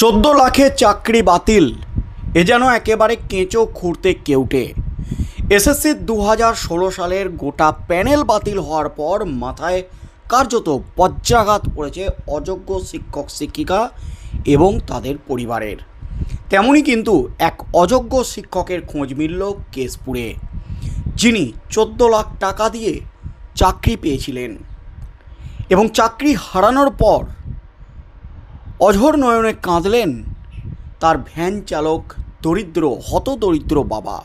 চোদ্দ লাখে চাকরি বাতিল। এ যেন একেবারে কেঁচো খুঁড়তে কেউটে। এসএসসি দু হাজার ষোলো সালের গোটা প্যানেল বাতিল হওয়ার পর মাথায় কার্যত বজ্রাঘাত পড়েছে অযোগ্য শিক্ষক, শিক্ষিকা এবং তাদের পরিবারের। তেমনই কিন্তু এক অযোগ্য শিক্ষকের খোঁজ মিলল কেশপুরে, যিনি চোদ্দ লাখ টাকা দিয়ে চাকরি পেয়েছিলেন। এবং চাকরি হারানোর পর অঝোর নয়নে কাঁদলেন তার ভ্যান চালক দরিদ্র হত দরিদ্র বাবা।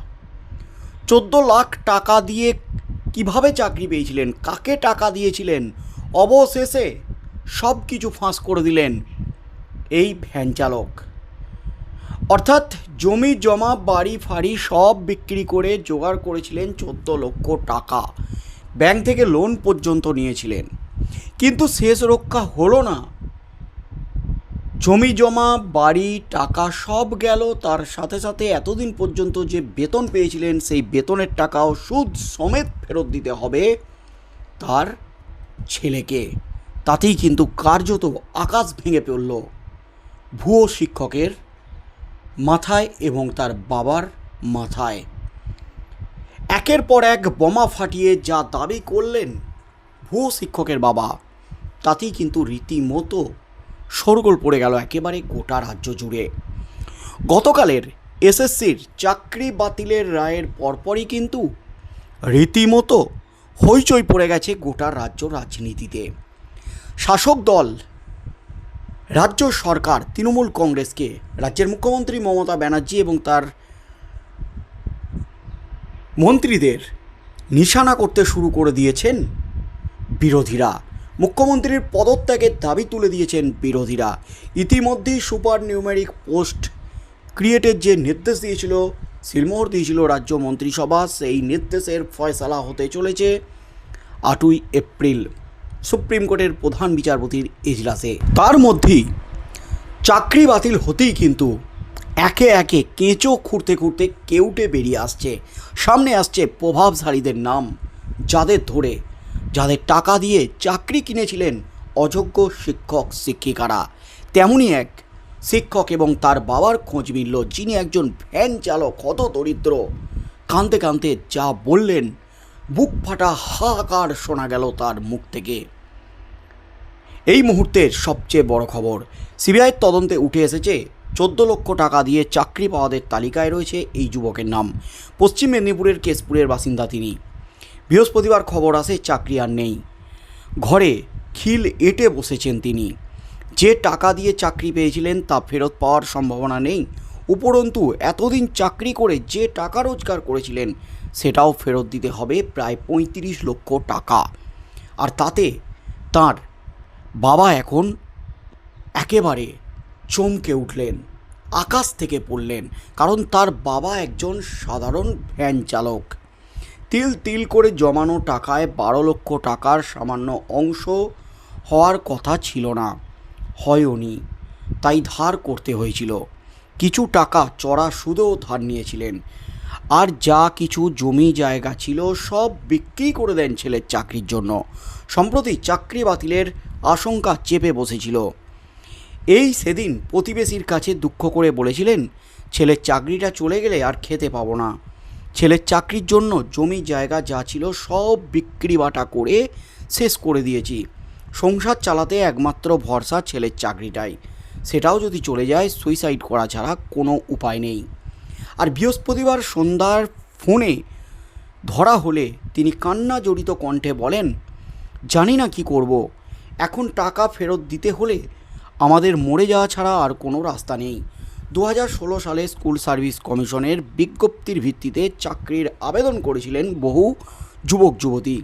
চোদ্দ লাখ টাকা দিয়ে কীভাবে চাকরি পেয়েছিলেন, কাকে টাকা দিয়েছিলেন, অবশেষে সব কিছু ফাঁস করে দিলেন এই ভ্যান চালক। অর্থাৎ জমি, জমা, বাড়ি, ফাড়ি সব বিক্রি করে জোগাড় করেছিলেন চোদ্দ লক্ষ টাকা। ব্যাংক থেকে লোন পর্যন্ত নিয়েছিলেন। কিন্তু শেষ রক্ষা হলো না। জমি, জমা, বাড়ি, টাকা সব গেল। তার সাথে সাথে এতদিন পর্যন্ত যে বেতন পেয়েছিলেন, সেই বেতনের টাকাও সুদ সমেত ফেরত দিতে হবে তার ছেলেকে। তাতেই কিন্তু কার্যত আকাশ ভেঙে পড়ল। ভুয়ো শিক্ষকের মাথায় এবং তার বাবার মাথায়। একের পর এক বোমা ফাটিয়ে যা দাবি করলেন ভুয়ো শিক্ষকের বাবা, তাতেই কিন্তু রীতিমতো শোরগোল পড়ে গেল একেবারে গোটা রাজ্য জুড়ে। গতকালের এসএসসির চাকরি বাতিলের রায়ের পরপরই কিন্তু রীতিমতো হইচই পড়ে গেছে গোটা রাজ্য রাজনীতিতে। শাসক দল, রাজ্য সরকার, তৃণমূল কংগ্রেসকে, রাজ্যের মুখ্যমন্ত্রী মমতা ব্যানার্জি এবং তার মন্ত্রীদের নিশানা করতে শুরু করে দিয়েছেন বিরোধীরা। মুখ্যমন্ত্রীর পদত্যাগের দাবি তুলে দিয়েছেন বিরোধীরা। ইতিমধ্যেই সুপার নিউমেরিক পোস্ট ক্রিয়েটের যে নির্দেশ দিয়েছিল, সিলমোহর দিয়েছিল রাজ্য মন্ত্রিসভা, সেই নির্দেশের ফয়সালা হতে চলেছে আটই এপ্রিল। সুপ্রিম কোর্টের প্রধান বিচারপতির এজলাসে তার মধ্যেই চাকরি বাতিল হতেই কিন্তু একে একে কেঁচো খুঁড়তে খুঁড়তে কেউটে বেরিয়ে আসছে। সামনে আসছে প্রভাবশালীদের নাম, যাদের ধরে যাদের টাকা দিয়ে চাকরি কিনেছিলেন অযোগ্য শিক্ষক, শিক্ষিকারা। তেমনই এক শিক্ষক এবং তার বাবার খোঁজ মিলল যিনি একজন ভ্যান চালক হত দরিদ্র। কাঁদতে কাঁদতে যা বললেন, বুক ফাটা হাহাকার শোনা গেল তার মুখ থেকে। এই মুহূর্তের সবচেয়ে বড় খবর সিবিআইয়ের তদন্তে উঠে এসেছে, চোদ্দ লক্ষ টাকা দিয়ে চাকরি পাওয়াদের তালিকায় রয়েছে এই যুবকের নাম। পশ্চিম মেদিনীপুরের কেশপুরের বাসিন্দা তিনি। বৃহস্পতিবার খবর আসে চাকরি আর নেই। ঘরে খিল এঁটে বসেছেন তিনি। যে টাকা দিয়ে চাকরি পেয়েছিলেন তা ফেরত পাওয়ার সম্ভাবনা নেই। উপরন্তু, এতদিন চাকরি করে যে টাকা রোজগার করেছিলেন, সেটাও ফেরত দিতে হবে প্রায় পঁয়ত্রিশ লক্ষ টাকা। আর তাতে তার বাবা এখন একেবারে চমকে উঠলেন, আকাশ থেকে পড়লেন, কারণ তার বাবা একজন সাধারণ ভ্যান চালক। তিল তিল করে জমানো টাকায় বারো লক্ষ টাকার সামান্য অংশ হওয়ার কথা ছিল না। হয়নি। তাই ধার করতে হয়েছিল। কিছু টাকা চড়া সুদেও ধার নিয়েছিলেন। আর যা কিছু জমি জায়গা ছিল সব বিক্রি করে দেন ছেলের চাকরির জন্য। সম্প্রতি চাকরি বাতিলের আশঙ্কা চেপে বসেছিল। এই সেদিন প্রতিবেশীর কাছে দুঃখ করে বলেছিলেন, ছেলের চাকরিটা চলে গেলে আর খেতে পাবো না। ছেলের চাকরির জন্য জমি জায়গা যা ছিল সব বিক্রি বাটা করে শেষ করে দিয়েছি। সংসার চালাতে একমাত্র ভরসা ছেলের চাকরিটাই। সেটাও যদি চলে যায় সুইসাইড করা ছাড়া কোনো উপায় নেই। আর বৃহস্পতিবার সন্ধ্যার ফোনে ধরা হলে তিনি কান্না জড়িত কণ্ঠে বলেন, জানি না কি করব। এখন টাকা ফেরত দিতে হলে আমাদের মরে যাওয়া ছাড়া আর কোনো রাস্তা নেই। দু সালে স্কুল সার্ভিস কমিশনের বিজ্ঞপ্তির ভিত্তিতে চাকরির আবেদন করেছিলেন বহু যুবক, যুবতী।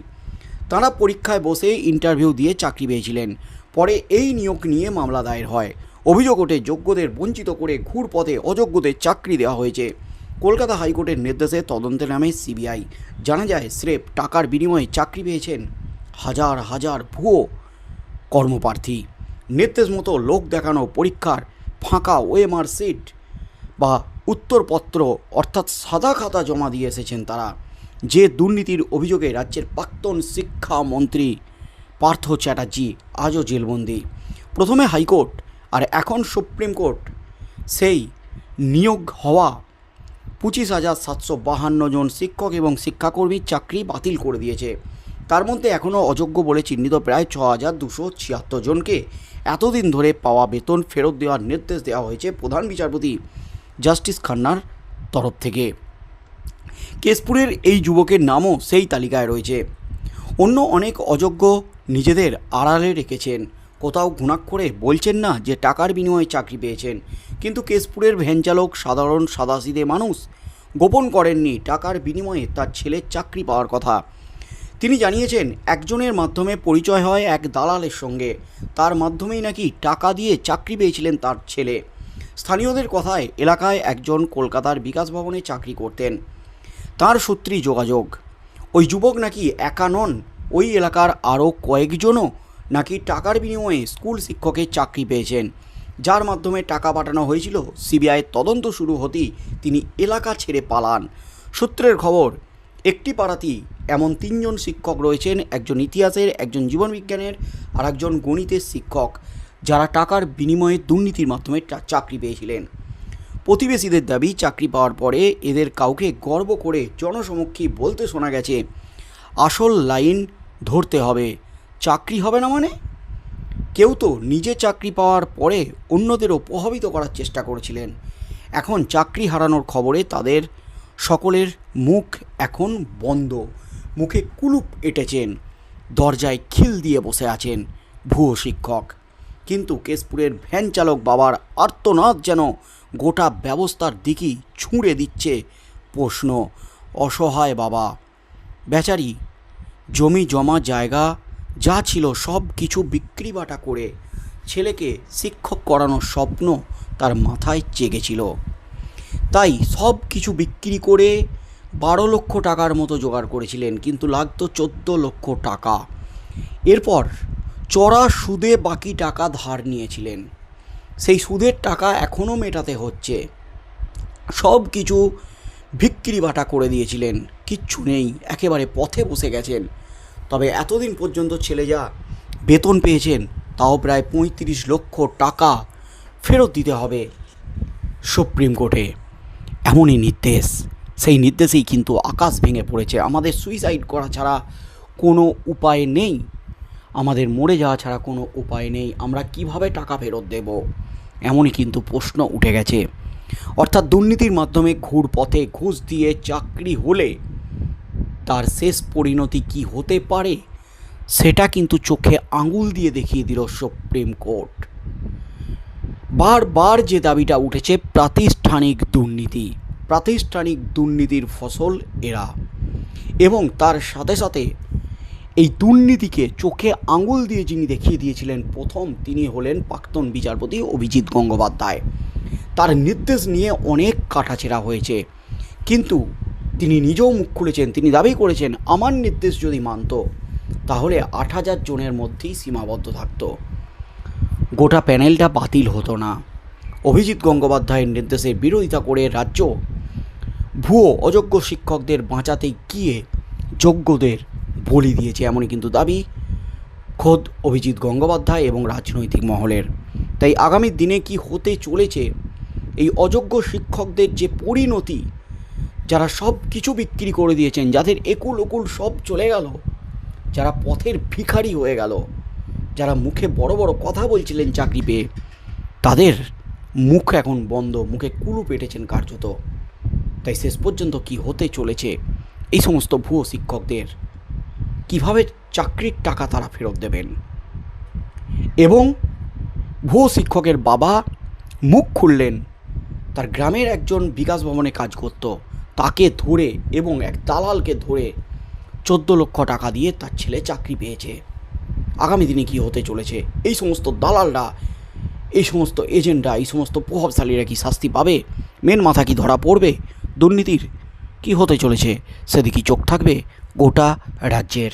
তারা পরীক্ষায় বসে ইন্টারভিউ দিয়ে চাকরি পেয়েছিলেন। পরে এই নিয়োগ নিয়ে মামলা দায়ের হয়। অভিযোগ ওঠে, যোগ্যদের বঞ্চিত করে ঘুরপথে অযোগ্যদের চাকরি দেওয়া হয়েছে। কলকাতা হাইকোর্টের নির্দেশে তদন্তে নামে সিবিআই। জানা যায়, স্রেফ টাকার বিনিময়ে চাকরি পেয়েছেন হাজার হাজার ভুয়ো কর্মপ্রার্থী। নির্দেশ মতো লোক দেখানো পরীক্ষার ফাঁকা ওএমআর সিট বা উত্তরপত্র অর্থাৎ সাদা খাতা জমা দিয়ে এসেছেন তারা। যে দুর্নীতির অভিযোগে রাজ্যের প্রাক্তন শিক্ষামন্ত্রী পার্থ চ্যাটার্জি আজও জেলবন্দি। প্রথমে হাইকোর্ট আর এখন সুপ্রিম কোর্ট সেই নিয়োগ হওয়া পঁচিশ হাজার সাতশো বাহান্ন জন শিক্ষক এবং শিক্ষাকর্মীর চাকরি বাতিল করে দিয়েছে। তার মধ্যে এখনও অযোগ্য বলে চিহ্নিত প্রায় ছ হাজার দুশো ছিয়াত্তর জনকে এতদিন ধরে পাওয়া বেতন ফেরত দেওয়ার নির্দেশ দেওয়া হয়েছে প্রধান বিচারপতি জাস্টিস খান্নার তরফ থেকে। কেশপুরের এই যুবকের নামও সেই তালিকায় রয়েছে। অন্য অনেক অযোগ্য নিজেদের আড়ালে রেখেছেন। কোথাও ঘুণাক্ষরে বলছেন না যে টাকার বিনিময়ে চাকরি পেয়েছেন। কিন্তু কেশপুরের ভ্যানচালক সাধারণ সাদাসিদে মানুষ গোপন করেননি টাকার বিনিময়ে তার ছেলের চাকরি পাওয়ার কথা। তিনি জানিয়েছেন, একজনের মাধ্যমে পরিচয় হয় এক দালালের সঙ্গে। তার মাধ্যমেই নাকি টাকা দিয়ে চাকরি পেয়েছিলেন তার ছেলে। স্থানীয়দের কথায় এলাকায় একজন কলকাতার বিকাশ ভবনে চাকরি করতেন। তার সূত্রেই যোগাযোগ। ওই যুবক নাকি একা নন, ওই এলাকার আরও কয়েকজনও নাকি টাকার বিনিময়ে স্কুল শিক্ষকের চাকরি পেয়েছেন। যার মাধ্যমে টাকা পাঠানো হয়েছিল সিবিআইয়ের তদন্ত শুরু হতেই তিনি এলাকা ছেড়ে পালান। সূত্রের খবর, একটি পাড়াতেই এমন তিনজন শিক্ষক রয়েছেন, একজন ইতিহাসের, একজন জীবনবিজ্ঞানের আর একজন গণিতের শিক্ষক, যারা টাকার বিনিময়ে দুর্নীতির মাধ্যমে চাকরি পেয়েছিলেন। প্রতিবেশীদের দাবি, চাকরি পাওয়ার পরে এদের কাউকে গর্ব করে জনসমক্ষে বলতে শোনা গেছে, আসল লাইন ধরতে হবে। চাকরি হবে না মানে? কেউ তো নিজে চাকরি পাওয়ার পরে অন্যদেরও প্রভাবিত করার চেষ্টা করেছিলেন। এখন চাকরি হারানোর খবরে তাদের সকলের মুখ এখন বন্ধ। মুখে কুলুপ এঁটেছেন, দরজায় খিল দিয়ে বসে আছেন ভুয়ো শিক্ষক। কিন্তু কেশপুরের ভ্যান চালক বাবার আর্তনাদ যেন গোটা ব্যবস্থার দিকেই ছুঁড়ে দিচ্ছে প্রশ্ন, অসহায় বাবা, বেচারি, জমি জমা জায়গা, যা ছিল সব কিছু বিক্রি বাটা করে ছেলেকে শিক্ষক করানোর স্বপ্ন তার মাথায় জেগেছিল তাই সব কিছু বিক্রি করে বারো লক্ষ টাকার মতো জোগাড় করেছিলেন, কিন্তু লাগতো চোদ্দ লক্ষ টাকা। এরপর চড়া সুদে বাকি টাকা ধার নিয়েছিলেন। সেই সুদের টাকা এখনও মেটাতে হচ্ছে। সব কিছু বিক্রি বাটা করে দিয়েছিলেন, কিচ্ছু নেই, একেবারে পথে বসে গেছেন। তবে এতদিন পর্যন্ত ছেলে যা বেতন পেয়েছেন, তাও প্রায় পঁয়ত্রিশ লক্ষ টাকা ফেরত দিতে হবে সুপ্রিম কোর্টে। এমনই নির্দেশ। সেই নির্দেশেই কিন্তু আকাশ ভেঙে পড়েছে। আমাদের সুইসাইড করা ছাড়া কোনো উপায় নেই। আমাদের মরে যাওয়া ছাড়া কোনো উপায় নেই। আমরা কীভাবে টাকা ফেরত দেব? এমনই কিন্তু প্রশ্ন উঠে গেছে। অর্থাৎ দুর্নীতির মাধ্যমে ঘুর পথে ঘুষ দিয়ে চাকরি হলে তার শেষ পরিণতি কি হতে পারে? সেটা কিন্তু চোখে আঙুল দিয়ে দেখিয়ে দিল সুপ্রিম কোর্ট। বারবার যে দাবিটা উঠেছে, প্রাতিষ্ঠানিক দুর্নীতি। প্রাতিষ্ঠানিক দুর্নীতির ফসল এরা। এবং তার সাথে সাথে এই দুর্নীতিকে চোখে আঙুল দিয়ে যিনি দেখিয়ে দিয়েছিলেন, প্রথম তিনি হলেন প্রাক্তন বিচারপতি অভিজিৎ গঙ্গোপাধ্যায়। তার নির্দেশ নিয়ে অনেক কাটাছেড়া হয়েছে। কিন্তু তিনি নিজেও মুখ খুলেছেন, তিনি দাবি করেছেন, আমার নির্দেশ যদি মানত, তাহলে আট হাজার জনের মধ্যেই সীমাবদ্ধ থাকতো। গোটা প্যানেলটা বাতিল হতো না। অভিজিৎ গঙ্গোপাধ্যায়ের নির্দেশের বিরোধিতা করে রাজ্য ভুয়ো অযোগ্য শিক্ষকদের বাঁচাতে গিয়ে যোগ্যদের বলি দিয়েছে এমনই কিন্তু দাবি খোদ অভিজিৎ গঙ্গোপাধ্যায় এবং রাজনৈতিক মহলের। তাই আগামী দিনে কি হতে চলেছে? এই অযোগ্য শিক্ষকদের যে পরিণতি, যারা সব কিছু বিক্রি করে দিয়েছেন, যাদের একুল ওকুল সব চলে গেল, যারা পথের ভিখারি হয়ে গেল, যারা মুখে বড় বড় কথা বলছিলেন চাকরি পেয়ে, তাদের মুখ এখন বন্ধ, মুখে কুলু পেটেছেন কার্যত। তাই শেষ পর্যন্ত কি হতে চলেছে এই সমস্ত ভুয়ো শিক্ষকদের? কীভাবে চাকরির টাকা তারা ফেরত দেবেন? এবং ভুয়ো শিক্ষকের বাবা মুখ খুললেন, তার গ্রামের একজন বিকাশ ভবনে কাজ করত, তাকে ধরে এবং এক দালালকে ধরে চোদ্দ লক্ষ টাকা দিয়ে তার ছেলে চাকরি পেয়েছে। আগামী দিনে কি হতে চলেছে? এই সমস্ত দালালরা, এই সমস্ত এজেন্টরা, এই সমস্ত প্রভাবশালীরা কি শাস্তি পাবে? মেন মাথা কি ধরা পড়বে? দুর্নীতির? কি হতে চলেছে? সেদিকে চোখ থাকবে গোটা রাজ্যের।